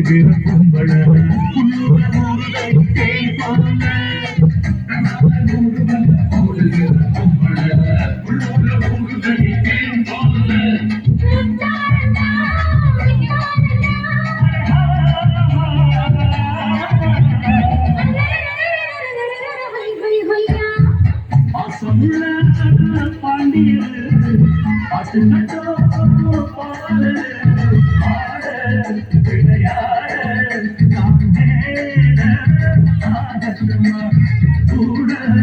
குளிர்கிருக்கும் வளர பாண்டியர் பாட்டு பாடல்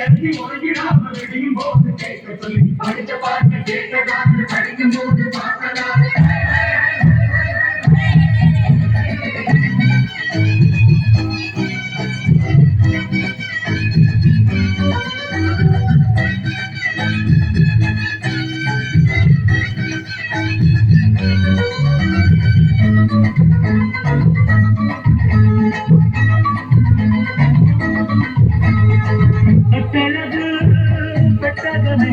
செல்வி ஒழுங்கிடா விடியும் போது கேட்க சொல்லி படிச்ச பாட்டு